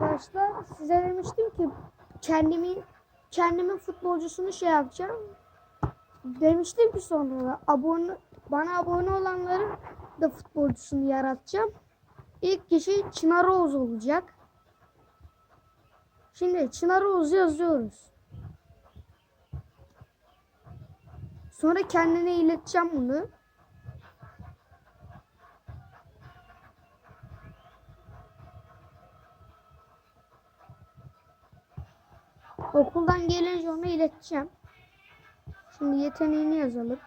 arkadaşlar size demiştim ki kendimin kendimin futbolcusunu şey yapacağım. Demiştim ki sonra abone bana abone olanların da futbolcusunu yaratacağım. İlk kişi Çınar Oğuz olacak. Şimdi Çınar Oğuz yazıyoruz. Sonra kendine ileteceğim bunu. Okuldan gelince onu ileteceğim. Şimdi yeteneğini yazalım.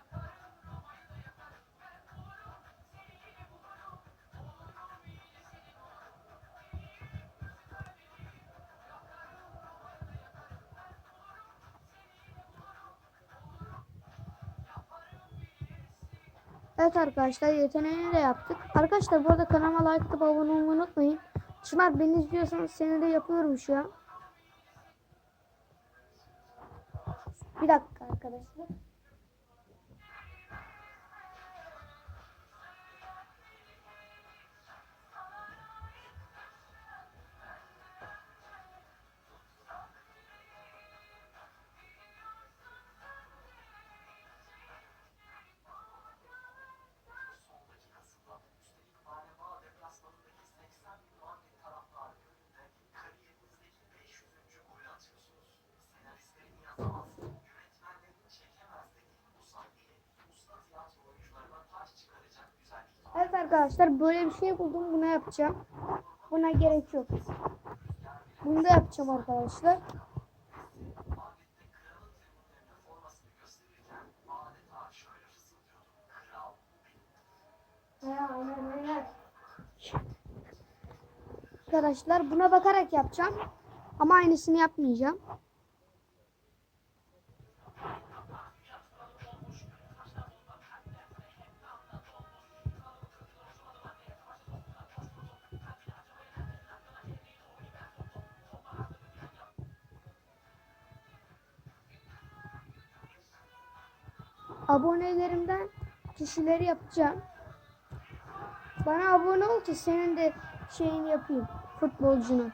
Evet arkadaşlar yeteneğini de yaptık. Arkadaşlar bu arada kanalıma like atıp abone olmayı unutmayın. Çınar beni izliyorsanız seni de yapıyorum şu an. Arkadaşlar. Arkadaşlar böyle bir şey buldum. Buna yapacağım. Buna gerek yok. Bunu da yapacağım arkadaşlar. Arkadaşlar buna bakarak yapacağım. Ama aynısını yapmayacağım. Abonelerimden kişileri yapacağım. Bana abone ol ki senin de şeyini yapayım futbolcunu.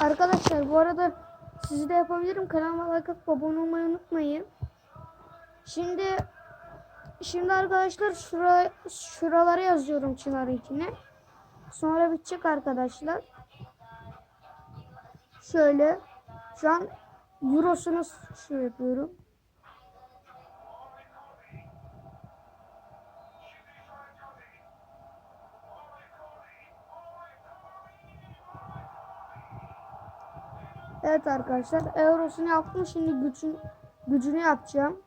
Arkadaşlar bu arada sizi de yapabilirim. Kanalıma like atıp abone olmayı unutmayın. Şimdi şimdi arkadaşlar şura, şuralara yazıyorum Çınar'ınkine. Sonra bitecek arkadaşlar. Şöyle şu an Eurosunu şey yapıyorum. Evet arkadaşlar Eurosunu yaptım şimdi gücün, gücünü yapacağım.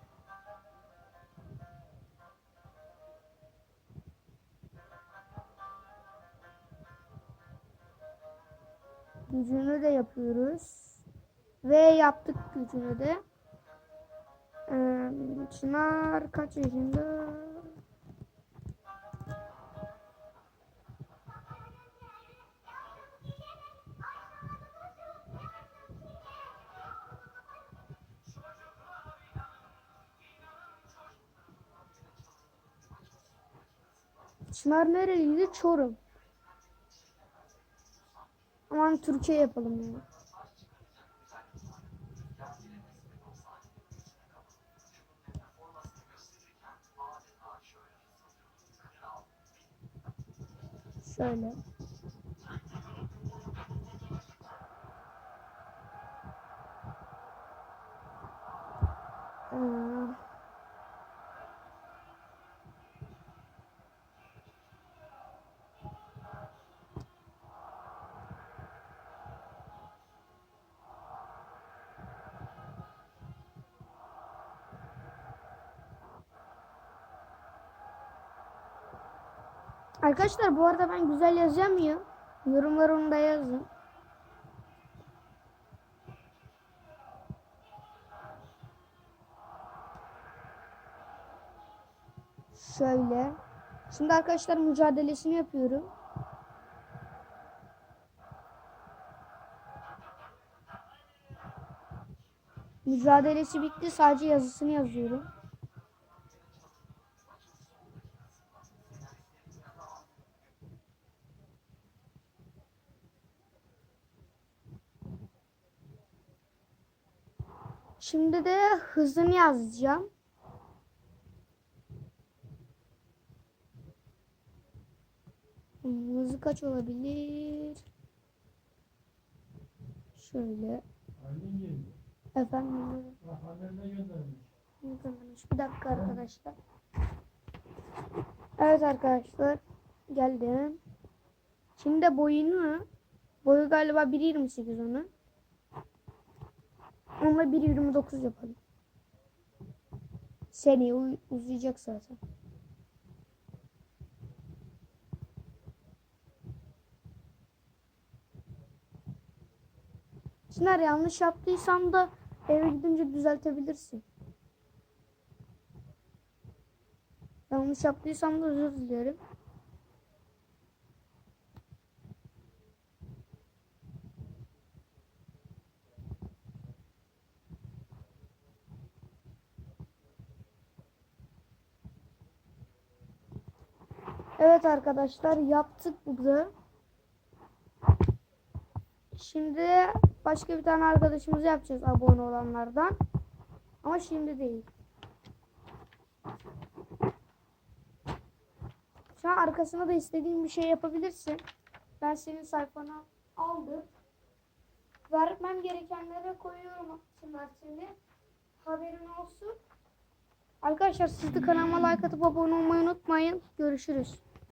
Gücünü de yapıyoruz. Ve yaptık gücünü de. Ee, Çınar kaç yaşında? Çınar nereliydi? Çorum. Aman Türkiye yapalım ya. Şöyle. Ee, Arkadaşlar bu arada ben güzel yazacağım ya. Yorumlarını da yazın. Şöyle. Şimdi arkadaşlar mücadelesini yapıyorum. Mücadelesi bitti. Sadece yazısını yazıyorum. Şimdi de hızını yazacağım. Hmm, Hızı kaç olabilir? Şöyle. Efendim. Göndermiş. Bir dakika arkadaşlar. Evet arkadaşlar. Geldim. Şimdi boyunu boyu galiba 1.28 onun. Onunla 1.29 yapalım. Seneye uzayacak zaten. Çınar yanlış yaptıysam da eve gidince düzeltebilirsin. Yanlış yaptıysam da özür dilerim. Evet arkadaşlar yaptık burada. Şimdi başka bir tane arkadaşımızı yapacağız abone olanlardan. Ama şimdi değil. Şu an arkasına da istediğin bir şey yapabilirsin. Ben senin sayfana aldım. Vermem gerekenlere koyuyorum Çınar seni. Haberin olsun. Arkadaşlar siz de kanalıma like atıp abone olmayı unutmayın. Görüşürüz.